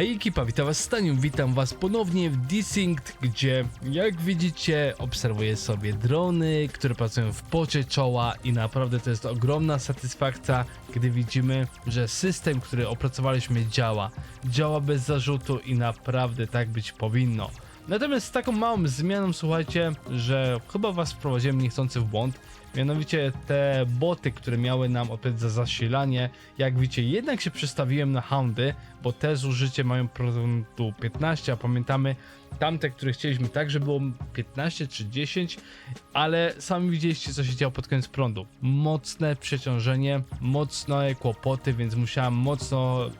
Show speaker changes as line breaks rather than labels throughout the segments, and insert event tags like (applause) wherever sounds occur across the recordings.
Hej ekipa, witam was Staniu, witam was ponownie w Desynced, gdzie jak widzicie obserwuję sobie drony, które pracują w pocie czoła i naprawdę to jest ogromna satysfakcja, gdy widzimy, że system, który opracowaliśmy działa, działa bez zarzutu i naprawdę tak być powinno. Natomiast z taką małą zmianą, słuchajcie, że chyba was wprowadziłem niechcący w błąd. Mianowicie te boty, które miały nam odpowiedzieć za zasilanie, jak widzicie, jednak się przestawiłem na houndy, bo te zużycie mają procentu 15, a pamiętamy tamte, które chcieliśmy tak, żeby było 15 czy 10, ale sami widzieliście, co się działo pod koniec prądu. Mocne przeciążenie, mocne kłopoty, więc musiałem mocno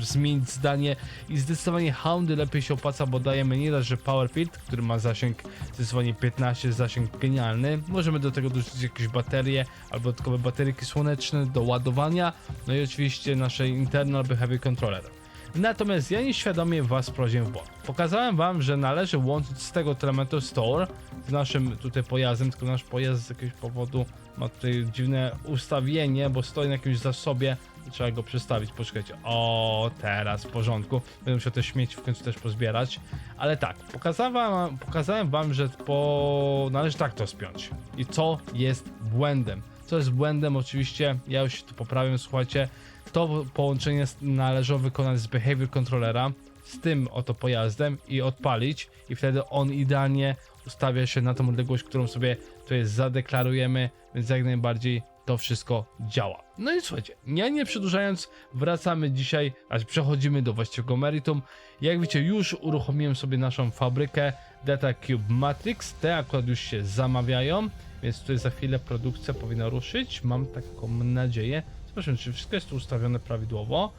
zmienić zdanie i zdecydowanie Houndy lepiej się opłaca, bo dajemy nie dość, że Powerfield, który ma zasięg zdecydowanie 15, zasięg genialny. Możemy do tego dorzucić jakieś baterie albo dodatkowe bateryki słoneczne do ładowania, no i oczywiście nasze internal behavior controller. Natomiast ja nieświadomie was wprowadziłem w błąd. Pokazałem wam, że należy łączyć z tego elementu store z naszym tutaj pojazdem, tylko nasz pojazd z jakiegoś powodu ma tutaj dziwne ustawienie, bo stoi na jakimś zasobie, trzeba go przestawić, poczekajcie, o teraz w porządku, będę musiał te śmieci w końcu też pozbierać, ale tak, pokazałem pokazałem wam że po... należy tak to spiąć. I co jest błędem. Co jest błędem, oczywiście, ja już się tu poprawię, słuchajcie, to połączenie należy wykonać z behavior controllera, z tym oto pojazdem i odpalić i wtedy on idealnie ustawia się na tą odległość, którą sobie tutaj zadeklarujemy, więc jak najbardziej to wszystko działa. No i słuchajcie, ja nie przedłużając, wracamy dzisiaj, aż przechodzimy do właściwego meritum. Jak widzicie, już uruchomiłem sobie naszą fabrykę Data Cube Matrix, te akurat już się zamawiają, więc tutaj za chwilę produkcja powinna ruszyć, mam taką nadzieję. Zobaczymy, czy wszystko jest tu ustawione prawidłowo.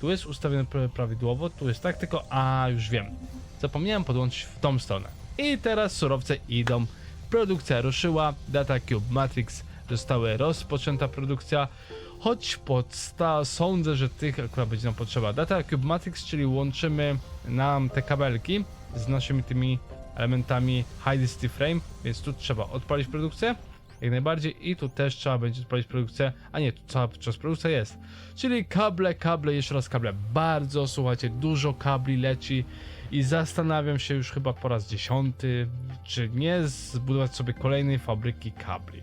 Tu jest ustawione pra- prawidłowo, tu jest tak, tylko a już wiem. Zapomniałem podłączyć w tą stronę. I teraz surowce idą. Produkcja ruszyła, Data Cube Matrix zostały rozpoczęta produkcja. Choć podsta sądzę, że tych akurat będzie nam potrzeba. Data Cube Matrix, czyli łączymy nam te kabelki z naszymi tymi elementami High Density Frame, więc tu trzeba odpalić produkcję jak najbardziej i tu też trzeba będzie odpalić produkcję, a nie, tu cała czas produkcja jest. Czyli kable, kable, jeszcze raz kable. Bardzo, słuchajcie, dużo kabli leci i zastanawiam się już chyba po raz dziesiąty, czy nie zbudować sobie kolejnej fabryki kabli.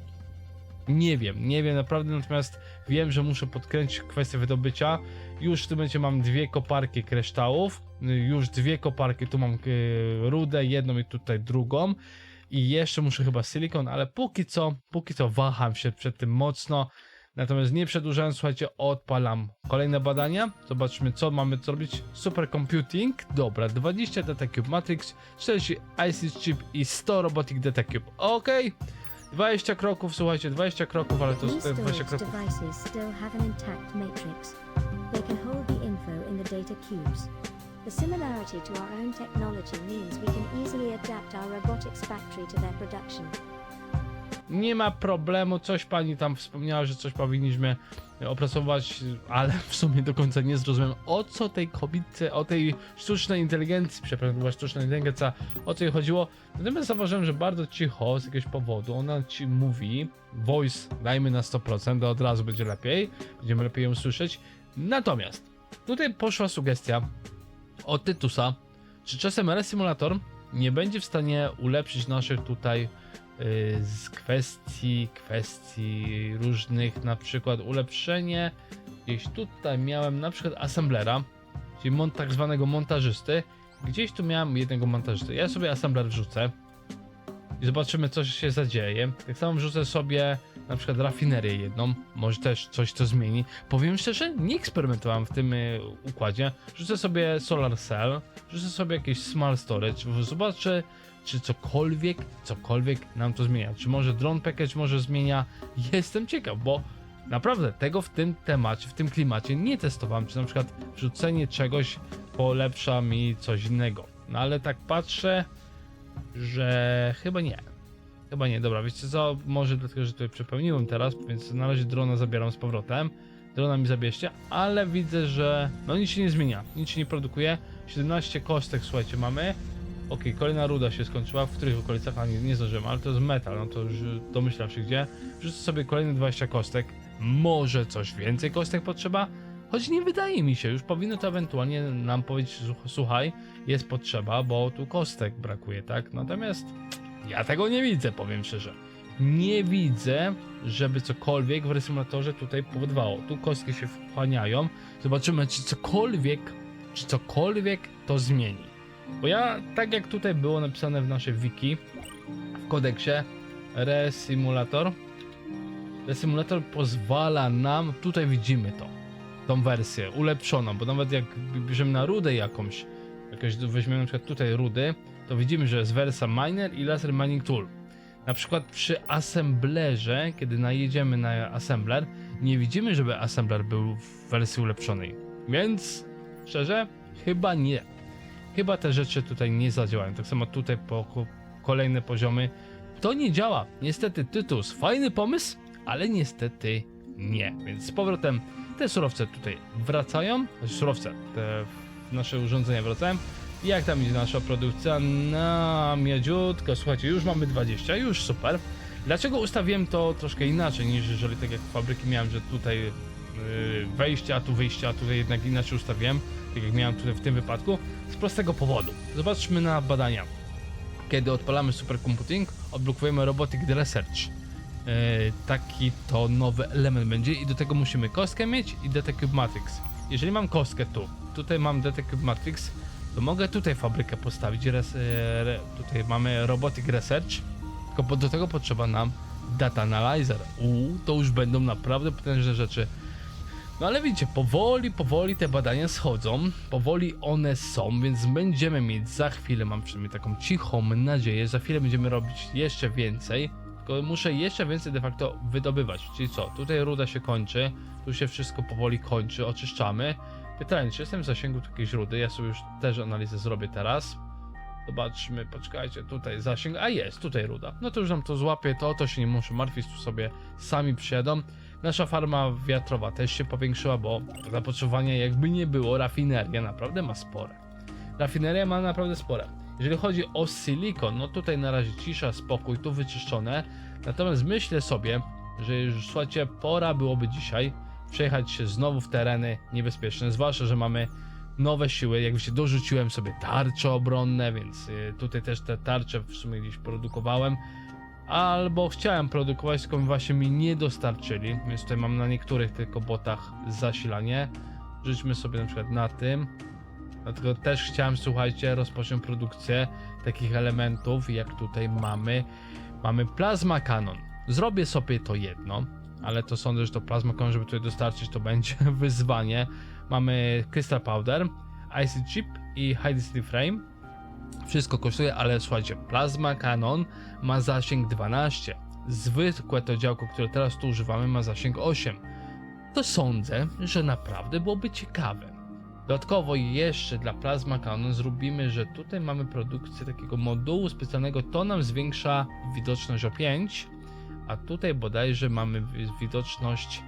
Nie wiem, nie wiem naprawdę, natomiast wiem, że muszę podkręcić kwestię wydobycia. Już w tym momencie mam dwie koparki kryształów, już dwie koparki, tu mam e, rudę, jedną i tutaj drugą. I jeszcze muszę chyba silikon, ale póki co, póki co waham się przed tym mocno. Natomiast nie przedłużając, słuchajcie, odpalam kolejne badania. Zobaczmy, co mamy zrobić. Supercomputing, dobra, 20 Data Cube Matrix, 40 IC Chip i 100 Robotic Data Cube. Ok, 20 kroków, słuchajcie, 20 kroków, ale to jest 20
storage
kroków.
devices still have an intact matrix. They can hold the info in the data cubes. The similarity to our own technology means we can easily adapt our robotics factory to their production.
Nie ma problemu, coś pani tam wspomniała, że coś powinniśmy opracować, ale w sumie do końca nie zrozumiem o co tej kobietce, o tej sztucznej inteligencji, przepraszam, była sztuczna inteligencja, o co jej chodziło. Natomiast zauważyłem, że bardzo cicho z jakiegoś powodu ona ci mówi, voice dajmy na 100%, to od razu będzie lepiej, będziemy lepiej ją słyszeć. Natomiast tutaj poszła sugestia od Tytusa, czy czasem RS Simulator nie będzie w stanie ulepszyć naszych tutaj y, z kwestii, kwestii różnych, na przykład ulepszenie, gdzieś tutaj miałem na przykład assemblera, czyli mont, tak zwanego montażysty, gdzieś tu miałem jednego montażysty, ja sobie assembler wrzucę i zobaczymy co się zadzieje, tak samo wrzucę sobie na przykład rafinerię jedną, może też coś to zmieni, powiem szczerze, nie eksperymentowałem w tym y, układzie, rzucę sobie solar cell, rzucę sobie jakieś small storage, zobaczę czy cokolwiek, cokolwiek nam to zmienia. Czy może drone package może zmienia? Jestem ciekaw, bo naprawdę tego w tym temacie, w tym klimacie nie testowałem. Czy na przykład wrzucenie czegoś polepsza mi coś innego. No ale tak patrzę, że chyba nie. Chyba nie. Dobra, wiecie co? Może dlatego, że tutaj przepełniłem teraz, więc na razie drona zabieram z powrotem. Drona mi zabierzcie, ale widzę, że no nic się nie zmienia, nic się nie produkuje. 17 kostek, słuchajcie, mamy. Okej, kolejna ruda się skończyła, w których okolicach, a nie, nie zdążyłem, ale to jest metal, no to już domyślam się gdzie. Wrzucę sobie kolejne 20 kostek, może coś więcej kostek potrzeba, Choć nie wydaje mi się, już powinno to ewentualnie nam powiedzieć, "Słuch- słuchaj, jest potrzeba, bo tu kostek brakuje, tak? Natomiast ja tego nie widzę, powiem szczerze. Nie widzę, żeby cokolwiek w resymulatorze tutaj powodowało. Tu kostki się wchłaniają. Zobaczymy, czy cokolwiek, czy cokolwiek to zmieni. Bo ja, tak jak tutaj było napisane w naszej wiki, w kodeksie, Resimulator, Resymulator pozwala nam, tutaj widzimy to, tą wersję ulepszoną, bo nawet jak bierzemy na rudę jakąś, jakąś weźmiemy na przykład tutaj rudy, to widzimy, że jest wersja miner i laser mining tool. Na przykład przy assemblerze, kiedy najedziemy na assembler, nie widzimy, żeby assembler był w wersji ulepszonej. Więc szczerze, chyba nie. Chyba te rzeczy tutaj nie zadziałają. Tak samo tutaj po ko- kolejne poziomy. To nie działa. Niestety Tytus, fajny pomysł, ale niestety nie. Więc z powrotem te surowce tutaj wracają. Znaczy surowce, te nasze urządzenia wracają. Jak tam idzie nasza produkcja? Na miodziutko, słuchajcie, już mamy 20, już super. Dlaczego ustawiłem to troszkę inaczej niż jeżeli tak jak fabryki miałem, że tutaj yy, wejście, a tu wyjście, a tutaj jednak inaczej ustawiłem, tak jak miałem tutaj w tym wypadku, z prostego powodu. Zobaczmy na badania. Kiedy odpalamy supercomputing, odblokujemy Robotic Research. Yy, taki to nowy element będzie i do tego musimy kostkę mieć i Detective Matrix. Jeżeli mam kostkę tu, tutaj mam Detective Matrix, to mogę tutaj fabrykę postawić. Res, e, re, tutaj mamy Robotic Research, tylko do tego potrzeba nam Data Analyzer. Uuu, to już będą naprawdę potężne rzeczy. No ale widzicie, powoli, powoli te badania schodzą, powoli one są, więc będziemy mieć za chwilę, mam przynajmniej taką cichą nadzieję, za chwilę będziemy robić jeszcze więcej, tylko muszę jeszcze więcej de facto wydobywać, czyli co, tutaj ruda się kończy, tu się wszystko powoli kończy, oczyszczamy. Pytanie, czy jestem w zasięgu tu jakiejś rudy, ja sobie już też analizę zrobię teraz. Zobaczmy, poczekajcie, tutaj zasięg, a jest, tutaj ruda. No to już nam to złapie, to, to się nie muszę martwić, tu sobie sami przyjadą. Nasza farma wiatrowa też się powiększyła, bo zapotrzebowanie jakby nie było, rafineria naprawdę ma spore. Rafineria ma naprawdę spore. Jeżeli chodzi o silikon, no tutaj na razie cisza, spokój, tu wyczyszczone. Natomiast myślę sobie, że już słuchajcie, pora byłoby dzisiaj przejechać się znowu w tereny niebezpieczne, zwłaszcza, że mamy nowe siły. Jak wiecie, dorzuciłem sobie tarcze obronne, więc y, tutaj też te tarcze w sumie gdzieś produkowałem. Albo chciałem produkować, tylko właśnie mi nie dostarczyli, więc tutaj mam na niektórych tylko botach zasilanie. Rzućmy sobie na przykład na tym. Dlatego też chciałem, słuchajcie, rozpocząć produkcję takich elementów, jak tutaj mamy. Mamy Plasma Cannon. Zrobię sobie to jedno, ale to sądzę, że to Plasma Cannon, żeby tutaj dostarczyć, to będzie (laughs) wyzwanie. Mamy Crystal Powder, IC Chip i High Density Frame. Wszystko kosztuje, ale słuchajcie, Plasma Cannon ma zasięg 12. Zwykłe to działko, które teraz tu używamy, ma zasięg 8. To sądzę, że naprawdę byłoby ciekawe. Dodatkowo jeszcze dla Plasma Cannon zrobimy, że tutaj mamy produkcję takiego modułu specjalnego, to nam zwiększa widoczność o 5, a tutaj bodajże mamy wi- widoczność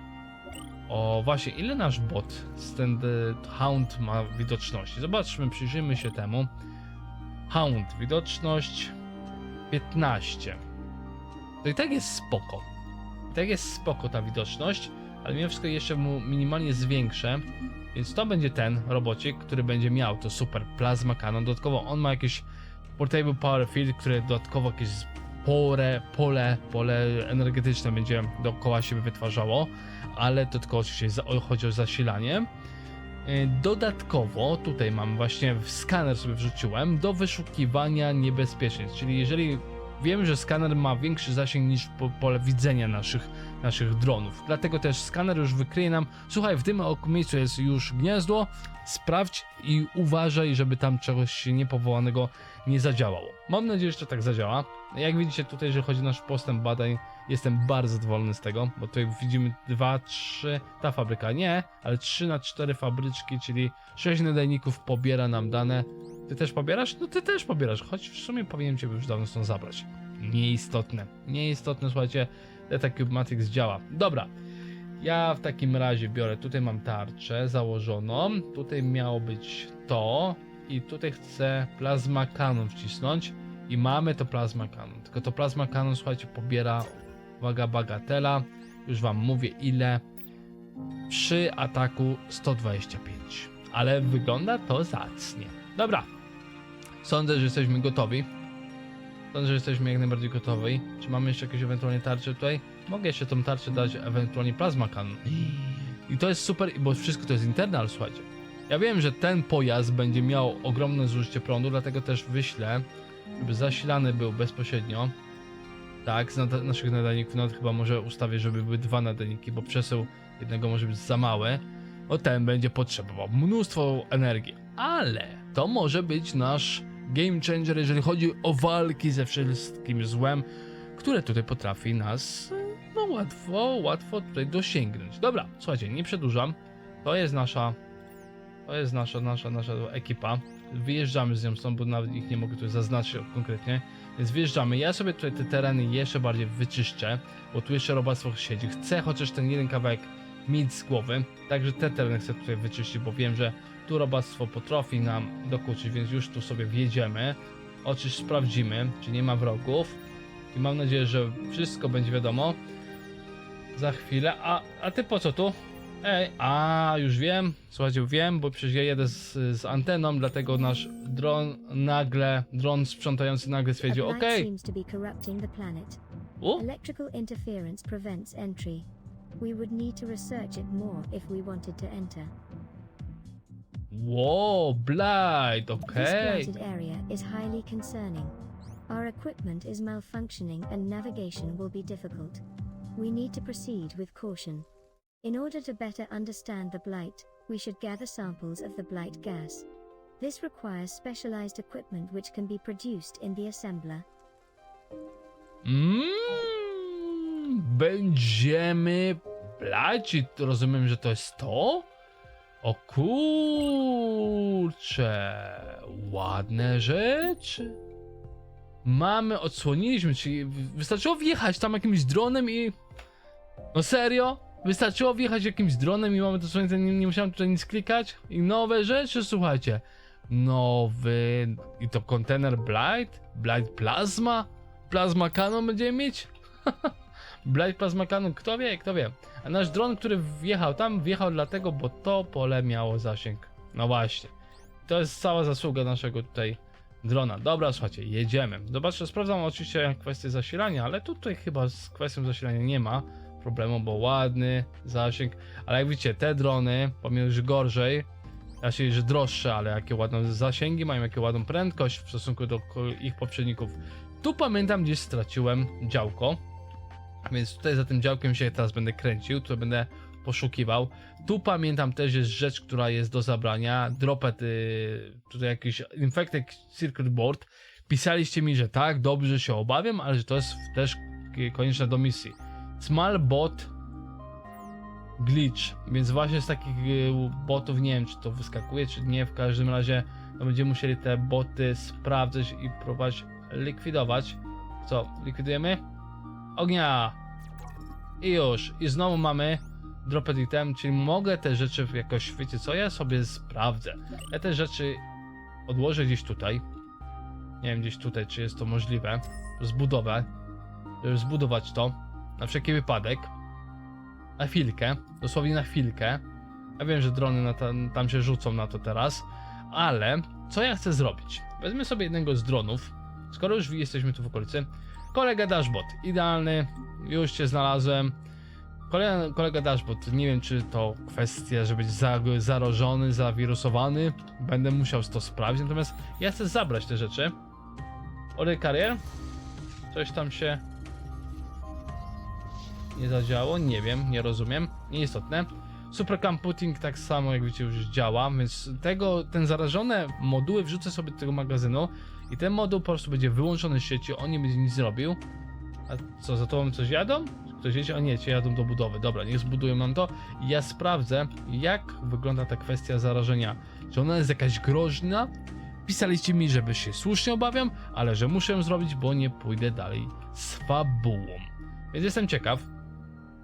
o właśnie, ile nasz bot Stand Hound ma widoczności? Zobaczmy, przyjrzyjmy się temu. Hound, widoczność 15. To i tak jest spoko. Tak jest spoko ta widoczność, ale mimo wszystko jeszcze mu minimalnie zwiększę. Więc to będzie ten robocik, który będzie miał to super plasma cannon. Dodatkowo on ma jakieś portable power field, które dodatkowo jakieś pole, pole, pole energetyczne będzie dookoła siebie wytwarzało, ale to tylko oczywiście chodzi o zasilanie. Yy, Dodatkowo tutaj mam właśnie w skaner sobie wrzuciłem do wyszukiwania niebezpieczeństw, czyli jeżeli wiem, że skaner ma większy zasięg niż po, pole widzenia naszych, naszych dronów, dlatego też skaner już wykryje nam, słuchaj, w tym miejscu jest już gniazdo, sprawdź i uważaj, żeby tam czegoś niepowołanego nie zadziałało. Mam nadzieję, że to tak zadziała. Jak widzicie tutaj, jeżeli chodzi o nasz postęp badań, jestem bardzo zadowolony z tego, bo tutaj widzimy 2, 3, ta fabryka nie, ale 3 na 4 fabryczki, czyli 6 nadajników pobiera nam dane. Ty też pobierasz? No ty też pobierasz, choć w sumie powinienem cię już dawno stąd zabrać. Nieistotne, nieistotne, słuchajcie, Detective Matrix działa. Dobra, ja w takim razie biorę, tutaj mam tarczę założoną, tutaj miało być to i tutaj chcę Plasma Cannon wcisnąć i mamy to Plasma Cannon, tylko to Plasma Cannon, słuchajcie, pobiera, uwaga, bagatela, już wam mówię ile, przy ataku 125. Ale wygląda to zacnie. Dobra. Sądzę, że jesteśmy gotowi. Sądzę, że jesteśmy jak najbardziej gotowi. Czy mamy jeszcze jakieś ewentualnie tarcze tutaj? Mogę jeszcze tą tarczę dać ewentualnie plasma. I to jest super, bo wszystko to jest internal, słuchajcie. Ja wiem, że ten pojazd będzie miał ogromne zużycie prądu, dlatego też wyślę, żeby zasilany był bezpośrednio. Tak, z nada- naszych nadajników nawet chyba może ustawię, żeby były dwa nadajniki, bo przesył jednego może być za mały. O ten będzie potrzebował mnóstwo energii, ale to może być nasz game changer, jeżeli chodzi o walki ze wszystkim złem, które tutaj potrafi nas no łatwo, łatwo tutaj dosięgnąć. Dobra, słuchajcie, nie przedłużam. To jest nasza, to jest nasza, nasza, nasza ekipa. Wyjeżdżamy z nią stąd, bo nawet ich nie mogę tutaj zaznaczyć konkretnie. Więc wjeżdżamy. Ja sobie tutaj te tereny jeszcze bardziej wyczyszczę, bo tu jeszcze robactwo siedzi. Chcę chociaż ten jeden kawałek mieć z głowy. Także te tereny chcę tutaj wyczyścić, bo wiem, że tu robactwo potrafi nam dokuczyć, więc już tu sobie wjedziemy. Oczywiście sprawdzimy, czy nie ma wrogów. I mam nadzieję, że wszystko będzie wiadomo. Za chwilę. A, a ty po co tu? Ej, a już wiem. Słuchajcie, wiem, bo przecież ja jedę z, z anteną, dlatego nasz dron nagle, dron sprzątający nagle stwierdził,
planet.
U,
Electrical interference prevents entry. We would need to research it more if we wanted to enter.
Wow, Blight,
This blighted area is highly concerning. Our equipment is malfunctioning and navigation will be difficult. We need to proceed with caution. In order to better understand the blight, we should gather samples of the blight gas. This requires specialized equipment which can be produced in the assembler.
Mm, będziemy to rozumiem, że to jest to? O kurcze, ładne rzeczy. Mamy, odsłoniliśmy, czyli wystarczyło wjechać tam jakimś dronem i... No serio? Wystarczyło wjechać jakimś dronem i mamy to słońce, nie, nie musiałem tutaj nic klikać? I nowe rzeczy, słuchajcie. Nowy... i to kontener Blight? Blight Plasma? Plasma Canon będziemy mieć? (laughs) Blight Plasma Canon, kto wie, kto wie. A nasz dron, który wjechał tam, wjechał dlatego, bo to pole miało zasięg. No właśnie. To jest cała zasługa naszego tutaj drona. Dobra, słuchajcie, jedziemy. Zobaczcie, sprawdzam oczywiście kwestię zasilania, ale tutaj chyba z kwestią zasilania nie ma problemu, bo ładny zasięg. Ale jak widzicie, te drony, pomimo że gorzej, raczej, że droższe, ale jakie ładne zasięgi mają, jakie ładną prędkość w stosunku do ich poprzedników. Tu pamiętam, gdzieś straciłem działko, więc tutaj za tym działkiem się teraz będę kręcił, tu będę poszukiwał. Tu pamiętam też jest rzecz, która jest do zabrania. Dropet, y, tutaj jakiś Infected Circuit Board. Pisaliście mi, że tak, dobrze się obawiam, ale że to jest też konieczne do misji. Small bot glitch, więc właśnie z takich y, botów nie wiem, czy to wyskakuje, czy nie. W każdym razie no, będziemy musieli te boty sprawdzać i próbować likwidować. Co, likwidujemy? Ognia! I już. I znowu mamy Dropped item, czyli mogę te rzeczy jakoś, wiecie co, ja sobie sprawdzę. Ja te rzeczy odłożę gdzieś tutaj. Nie wiem, gdzieś tutaj, czy jest to możliwe. Zbudowę. Żeby zbudować to. Na wszelki wypadek. Na chwilkę. Dosłownie na chwilkę. Ja wiem, że drony tam, tam się rzucą na to teraz. Ale, co ja chcę zrobić? Wezmę sobie jednego z dronów. Skoro już jesteśmy tu w okolicy. Kolega Dashbot. Idealny. Już cię znalazłem. Kolega, kolega Dashbot, nie wiem czy to kwestia, żeby być za, zarażony, zawirusowany. Będę musiał to sprawdzić, natomiast ja chcę zabrać te rzeczy. Olej karier? Coś tam się nie zadziało, nie wiem, nie rozumiem, nieistotne. Supercomputing tak samo jak widzicie już działa, więc tego, ten zarażone moduły wrzucę sobie do tego magazynu i ten moduł po prostu będzie wyłączony z sieci, on nie będzie nic robił. A co, za tobą coś jadą? Ktoś jedzie? A nie, cię jadą do budowy. Dobra, niech zbudują nam to. I ja sprawdzę, jak wygląda ta kwestia zarażenia. Czy ona jest jakaś groźna? Pisaliście mi, żeby się słusznie obawiam, ale że muszę zrobić, bo nie pójdę dalej z fabułą. Więc jestem ciekaw.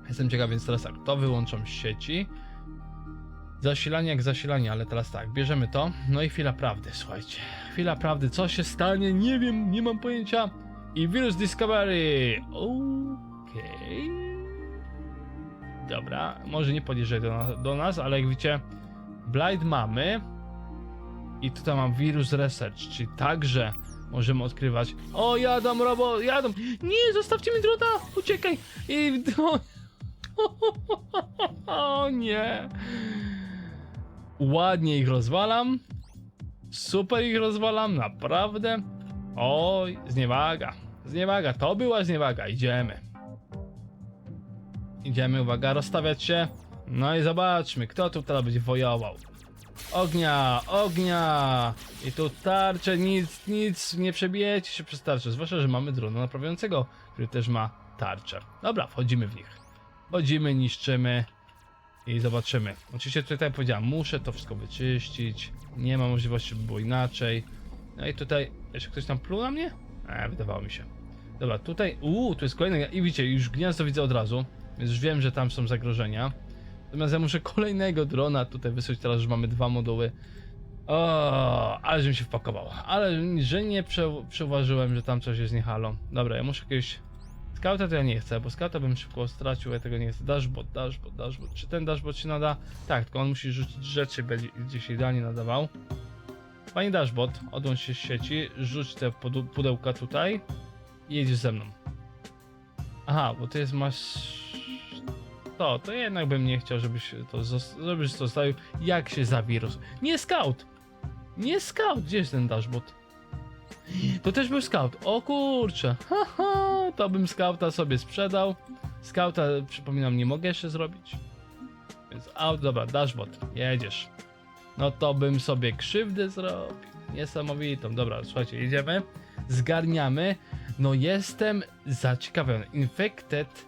Jestem ciekaw, więc teraz tak, to wyłączam z sieci. Zasilanie jak zasilanie, ale teraz tak, bierzemy to. No i chwila prawdy, słuchajcie. Chwila prawdy, co się stanie? Nie wiem, nie mam pojęcia. I Virus Discovery. Okej. Dobra, może nie podjeżdżaj do nas, do nas ale jak widzicie, Blight mamy. I tutaj mam wirus research, czyli także możemy odkrywać. O, jadą, robo, jadą! Nie, zostawcie mi drota! Uciekaj! I. (laughs) O nie! Ładnie ich rozwalam. Super ich rozwalam, naprawdę. Oj, zniewaga. Zniewaga, to była zniewaga. Idziemy. Idziemy, uwaga, rozstawiać się. No i zobaczmy, kto tu teraz będzie wojował. Ognia, ognia! I tu tarcze, nic, nic, nie przebijecie się przez tarczę. Zwłaszcza, że mamy drona naprawiającego, który też ma tarczę. Dobra, wchodzimy w nich. Wchodzimy, niszczymy i zobaczymy. Oczywiście tutaj powiedziałem, muszę to wszystko wyczyścić. Nie ma możliwości, żeby było inaczej. No i tutaj, jeszcze ktoś tam pluł na mnie? E, wydawało mi się. Dobra, tutaj, uuu, tu jest kolejny, i widzicie, już gniazdo widzę od razu, więc już wiem, że tam są zagrożenia. Natomiast ja muszę kolejnego drona tutaj wysłać, teraz już mamy dwa moduły. O, ale żebym się wpakował. Ale że nie prze, przeuważyłem, że tam coś jest nie halo. Dobra, ja muszę jakiegoś... Skauta to ja nie chcę, bo skauta bym szybko stracił, ja tego nie chcę. Dashboard, dashboard, dashboard. Czy ten dashboard się nada? Tak, tylko on musi rzucić rzeczy, będzie gdzieś idealnie nadawał. Panie dashboard, odłącz się z sieci, rzuć te pudełka tutaj i jedziesz ze mną. Aha, bo to jest masz... To, to jednak bym nie chciał, żebyś to, żebyś zostawił. Jak się za wirus? Nie scout! Nie scout! Gdzie jest ten dashboard? To też był scout. O kurczę. Haha, to bym scouta sobie sprzedał. Scouta, przypominam, nie mogę jeszcze zrobić. Więc out, dobra, dashboard. Jedziesz. No to bym sobie krzywdę zrobił. Niesamowitą. Dobra, słuchajcie, jedziemy. Zgarniamy. No jestem zaciekawiony. Infected.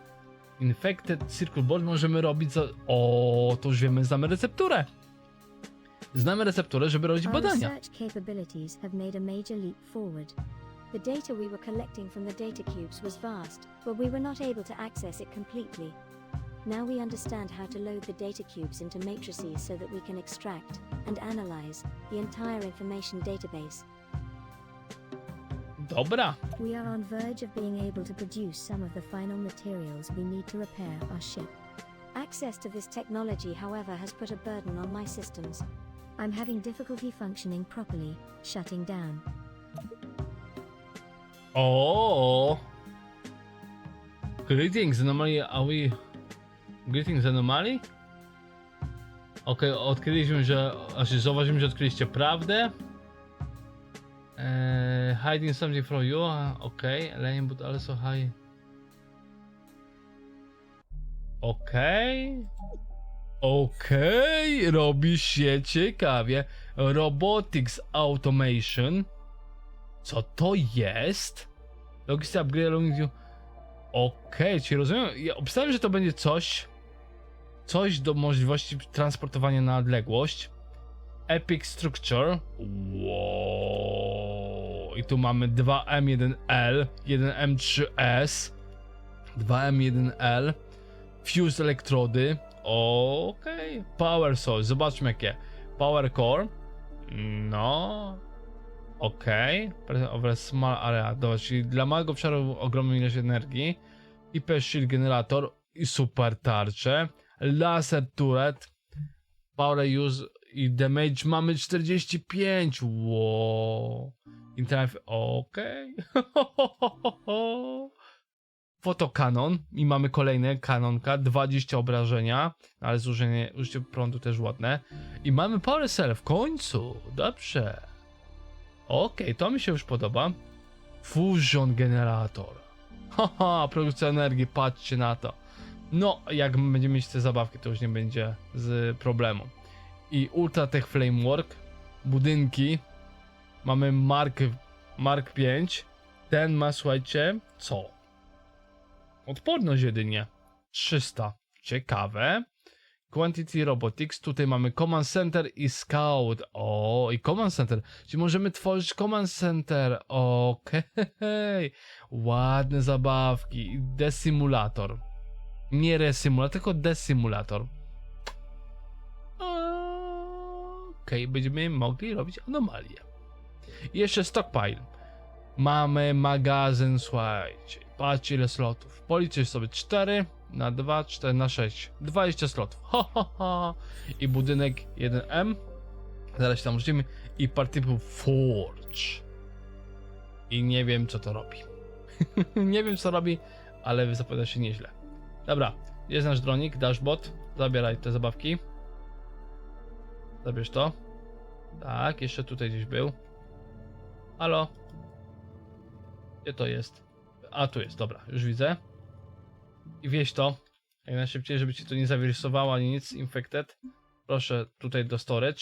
Infected Circle Board możemy robić za... O, to już wiemy, znamy recepturę. Znamy recepturę, żeby robić
Our
badania.
research capabilities have made a major leap forward. The data we were collecting from the data cubes was vast, but we were not able to access it completely. Now we understand how to load the data cubes into matrices so that we can extract and analyze the entire information database.
Dobra.
We are on verge of being able to produce some of the final materials we need to repair our ship. Access to this technology, however, has put a burden on my systems. I'm having difficulty functioning properly, shutting down.
O. Greetings, anomaly, are we... Greetings, anomaly? Okej, odkryliśmy, że... Znaczy, zauważyliśmy, że odkryliście prawdę. Eee, hiding something from you, okej, okay. but also high... Okej... Okej, robi się ciekawie. Robotics Automation. Co to jest? Logisty upgrade. Okej, czyli rozumiem. Ja obstawiam, że to będzie coś. Coś do możliwości transportowania na odległość. Epic Structure. Wow. I tu mamy 2M1L, 1M3S, 2M1L, Fused elektrody. Okej. Power Source. Zobaczmy jakie. Power Core. No. Okej. Okay. Small area. Dobra, czyli dla małego obszaru ogromną ilość energii. IP Shield Generator i super tarcze. Laser Turret. Power Use i Damage mamy 45. Wow. Internet. Okej. (laughs) Okay. Fotokanon i mamy kolejne kanonka, 20 obrażenia, ale zużycie, użycie prądu też ładne. I mamy Power Cell w końcu. Dobrze. Okej, to mi się już podoba. Fusion generator. (laughs) Haha, produkcja energii, patrzcie na to. No, jak będziemy mieć te zabawki, to już nie będzie z problemu. I Ultratech Flamework, budynki. Mamy Mark, Mark 5. Ten ma, słuchajcie, co? Odporność jedynie. 300. Ciekawe. Quantity Robotics. Tutaj mamy Command Center i Scout. O, i Command Center. Czyli możemy tworzyć Command Center. Okej. (laughs) Ładne zabawki. Desimulator. Nie Resimulator, tylko Desimulator. Okej, będziemy mogli robić anomalie. I jeszcze Stockpile. Mamy magazyn, słuchajcie. Patrzcie ile slotów. Policzysz sobie 4 na 2, 4, na 6. 20 slotów. Ho, ho, ho. I budynek 1M. Zaraz się tam rzucimy. I part typu Forge. I nie wiem co to robi. (laughs) nie wiem co robi, ale zapowiada się nieźle. Dobra, jest nasz dronik, dashbot. Zabieraj te zabawki. Zabierz to. Tak, jeszcze tutaj gdzieś był. Halo? Gdzie to jest? A, tu jest, dobra, już widzę. I wieś to. Jak najszybciej, żeby ci to nie zawirusowało ani nic, infected. Proszę tutaj do storage.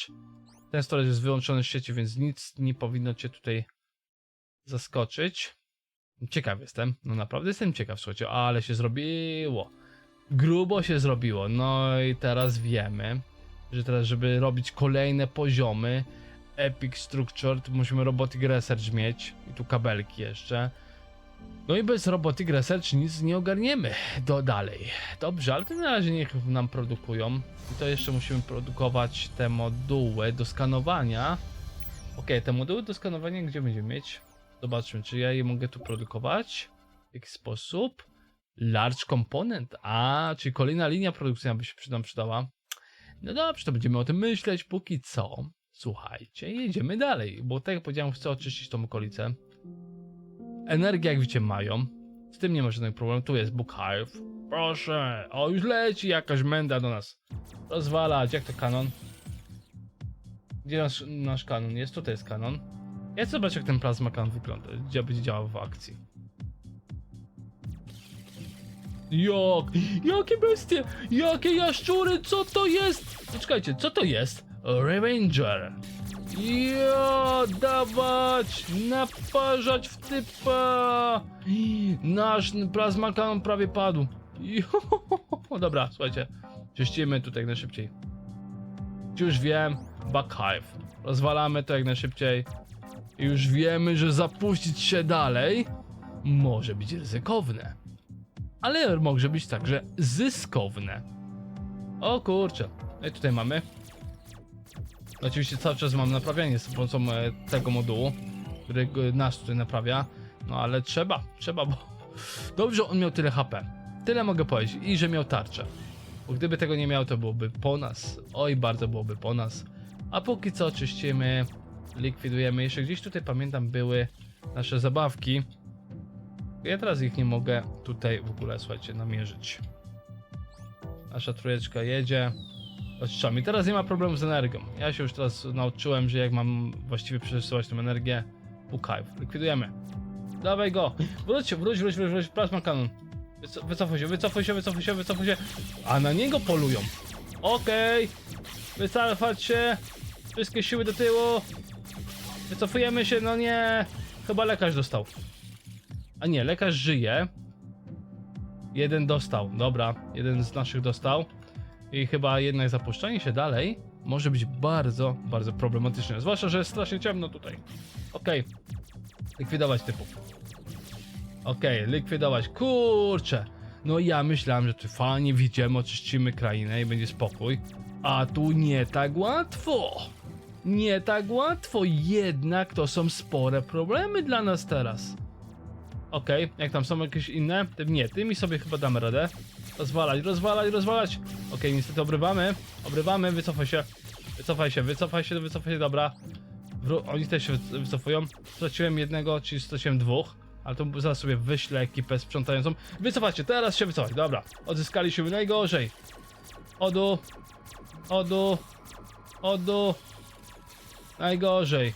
Ten storage jest wyłączony z sieci, więc nic nie powinno cię tutaj zaskoczyć. Ciekaw jestem, no naprawdę jestem ciekaw, słuchajcie, ale się zrobiło. Grubo się zrobiło, no i teraz wiemy, że teraz, żeby robić kolejne poziomy, Epic Structured, musimy Robotic Research mieć i tu kabelki jeszcze. No i bez Robotic Research nic nie ogarniemy do dalej. Dobrze, ale to na razie niech nam produkują. I to jeszcze musimy produkować te moduły do skanowania. Ok, te moduły do skanowania gdzie będziemy mieć? Zobaczmy, czy ja je mogę tu produkować. W jaki sposób? Large Component. A, czyli kolejna linia produkcyjna by się nam przydała. No dobrze, to będziemy o tym myśleć. Póki co, słuchajcie, jedziemy dalej. Bo tak jak powiedziałem, chcę oczyścić tą okolicę. Energię, jak widzicie, mają. Z tym nie ma żadnego problemu. Tu jest Hive. Proszę. O, już leci jakaś menda do nas. Rozwalać. Jak to kanon? Gdzie nasz, nasz kanon jest? Tutaj jest kanon. Ja chcę zobaczyć, jak ten plazma kanon wygląda. Gdzie będzie działał w akcji. Jak? Jakie bestie? Jakie jaszczury? Co to jest? Poczekajcie, co to jest? Revenger. Ja, dawać, naparzać w typa. Nasz plazma kanon prawie padł. Jo, Dobra, słuchajcie, czyścimy tutaj jak najszybciej. Już wiem, Backhive. Rozwalamy to jak najszybciej. I już wiemy, że zapuścić się dalej może być ryzykowne. Ale może być także zyskowne. O kurczę. No i tutaj mamy. Oczywiście cały czas mam naprawianie z pomocą e, tego modułu, który e, nas tutaj naprawia. No ale trzeba, trzeba, bo (laughs) dobrze on miał tyle HP. Tyle mogę powiedzieć. I że miał tarczę. Bo gdyby tego nie miał, to byłoby po nas. Oj, bardzo byłoby po nas. A póki co czyścimy, likwidujemy. Jeszcze gdzieś tutaj pamiętam były nasze zabawki. Ja teraz ich nie mogę tutaj w ogóle, słuchajcie, namierzyć. Nasza trójeczka jedzie. Oczyszczamy. Teraz nie ma problemu z energią. Ja się już teraz nauczyłem, że jak mam właściwie przesyłać tę energię, ukaj. Likwidujemy. Dawaj go! Wróć, wróć, wróć, wróć, wróć. Plasma kanon. Wyco- Wycofuj się, wycofuj się, wycofuj się, wycofuj się. A na niego polują. Okej. Wycofać się. Wszystkie siły do tyłu. Wycofujemy się, no nie. Chyba lekarz dostał. A nie, lekarz żyje. Jeden dostał, dobra. Jeden z naszych dostał. I chyba jednak zapuszczanie się dalej może być bardzo, bardzo problematyczne. Zwłaszcza, że jest strasznie ciemno tutaj. Okej. Likwidować typów. Okej, likwidować. Kurczę. No ja myślałem, że tu fajnie widzimy, oczyścimy krainę i będzie spokój. A tu nie tak łatwo. Nie tak łatwo. Jednak to są spore problemy dla nas teraz. Okej, jak tam są jakieś inne? Nie, tymi sobie chyba damy radę. Rozwalać, rozwalać, rozwalać. Okej, niestety obrywamy. Obrywamy, wycofaj się. Wycofaj się, wycofaj się, wycofaj się, dobra. Wró- oni też się wyc- wycofują. Straciłem jednego, czyli straciłem dwóch. Ale to zaraz sobie wyślę ekipę sprzątającą. Wycofajcie, teraz się wycofać, dobra. Odzyskaliśmy najgorzej. Odu. Odu. Odu. Najgorzej.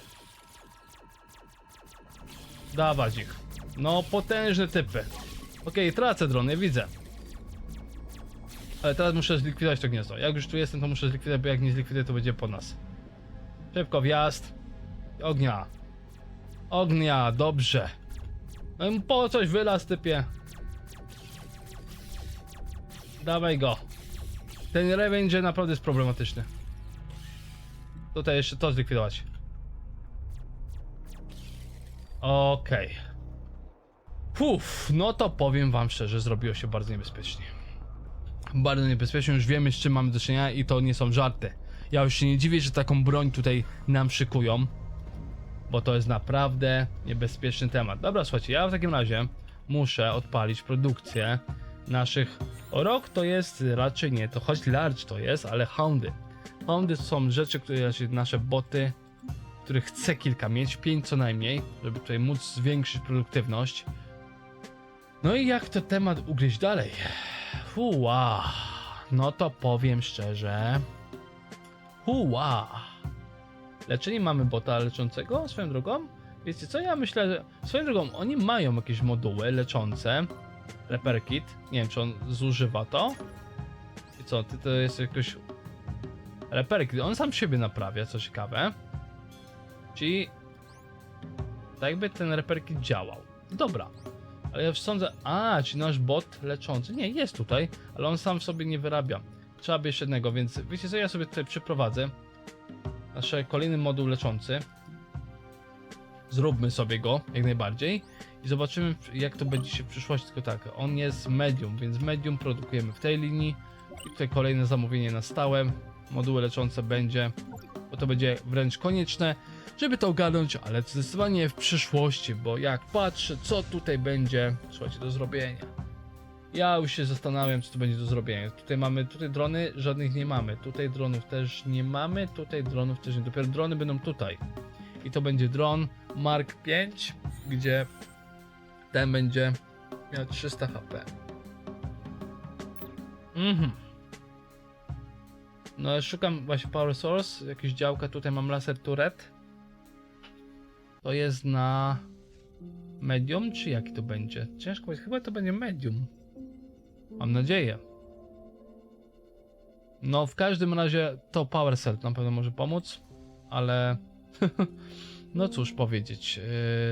Dawać ich. No, potężne typy. Okej, tracę drony, widzę. Ale teraz muszę zlikwidować to gniazdo. Jak już tu jestem, to muszę zlikwidować, bo jak nie zlikwiduję, to będzie po nas. Szybko, wjazd. Ognia. Ognia, dobrze. No po coś wylaz, typie. Dawaj go. Ten Revenge naprawdę jest problematyczny. Tutaj jeszcze to zlikwidować. Okej. Puf, no to powiem wam szczerze, zrobiło się bardzo niebezpiecznie. Bardzo niebezpiecznie, już wiemy z czym mamy do czynienia i to nie są żarty. Ja już się nie dziwię, że taką broń tutaj nam szykują. Bo to jest naprawdę niebezpieczny temat. Dobra, słuchajcie, ja w takim razie muszę odpalić produkcję naszych rok to jest raczej nie, to choć large to jest, ale houndy. Houndy są rzeczy, które znaczy nasze boty, których chcę kilka mieć, pięć co najmniej, żeby tutaj móc zwiększyć produktywność. No i jak to temat ugryźć dalej? Huła, no to powiem szczerze. Huła. Leczenie mamy bota leczącego swoją drogą? Wiecie co, ja myślę, że swoją drogą oni mają jakieś moduły leczące. Repair kit. Nie wiem, czy on zużywa to. I co, ty to jest jakoś... Kit, on sam siebie naprawia, co ciekawe. Czyli... Tak jakby ten kit działał. Dobra. Ale ja sądzę... A, czy nasz bot leczący? Nie, jest tutaj, ale on sam sobie nie wyrabia. Trzeba by jeszcze jednego, więc wiecie co, ja sobie tutaj przeprowadzę. Nasz kolejny moduł leczący. Zróbmy sobie go jak najbardziej i zobaczymy jak to będzie się w przyszłości. Tylko tak, on jest medium, więc medium produkujemy w tej linii i tutaj kolejne zamówienie na stałe. Moduły leczące będzie, bo to będzie wręcz konieczne, żeby to ogarnąć, ale zdecydowanie w przyszłości, bo jak patrzę co tutaj będzie, słuchajcie, do zrobienia. Ja już się zastanawiam, co tu będzie do zrobienia. Tutaj mamy, tutaj drony, żadnych nie mamy. Tutaj dronów też nie mamy, tutaj dronów też nie. Dopiero drony będą tutaj. I to będzie dron Mark 5, gdzie ten będzie miał 300 HP. Mhm. No, szukam właśnie Power Source, jakieś działka. Tutaj mam laser turret. To jest na medium, czy jaki to będzie? Ciężko chyba to będzie medium. Mam nadzieję. No, w każdym razie to Power Cell na pewno może pomóc, ale (laughs) no cóż powiedzieć.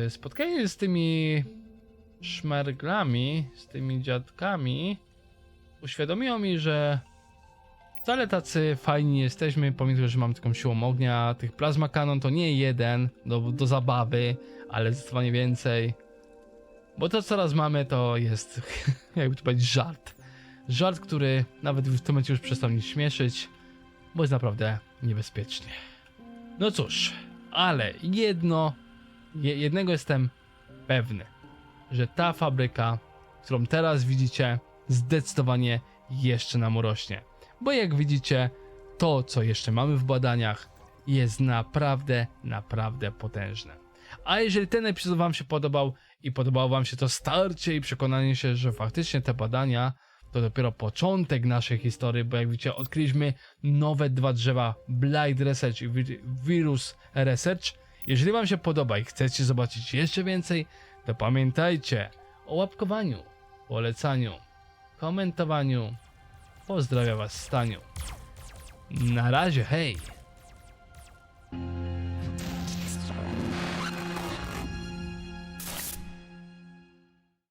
Yy, spotkanie z tymi szmerglami, z tymi dziadkami uświadomiło mi, że wcale tacy fajni nie jesteśmy, pomimo że mamy taką siłą ognia. Tych plazma kanon to nie jeden do, do zabawy, ale zdecydowanie więcej. Bo to, co teraz mamy, to jest, (laughs) jakby to powiedzieć, żart. Żart, który nawet w tym momencie już przestał mnie śmieszyć, bo jest naprawdę niebezpiecznie. No cóż, ale jedno, je, jednego jestem pewny, że ta fabryka, którą teraz widzicie, zdecydowanie jeszcze nam urośnie. Bo jak widzicie, to, co jeszcze mamy w badaniach, jest naprawdę, naprawdę potężne. A jeżeli ten epizod Wam się podobał i podobało Wam się to starcie i przekonanie się, że faktycznie te badania to dopiero początek naszej historii, bo jak widzicie, odkryliśmy nowe dwa drzewa Blight Research i Virus Research. Jeżeli Wam się podoba i chcecie zobaczyć jeszcze więcej, to pamiętajcie o łapkowaniu, polecaniu, komentowaniu. Pozdrawiam Was, Staniu. Na razie, hej!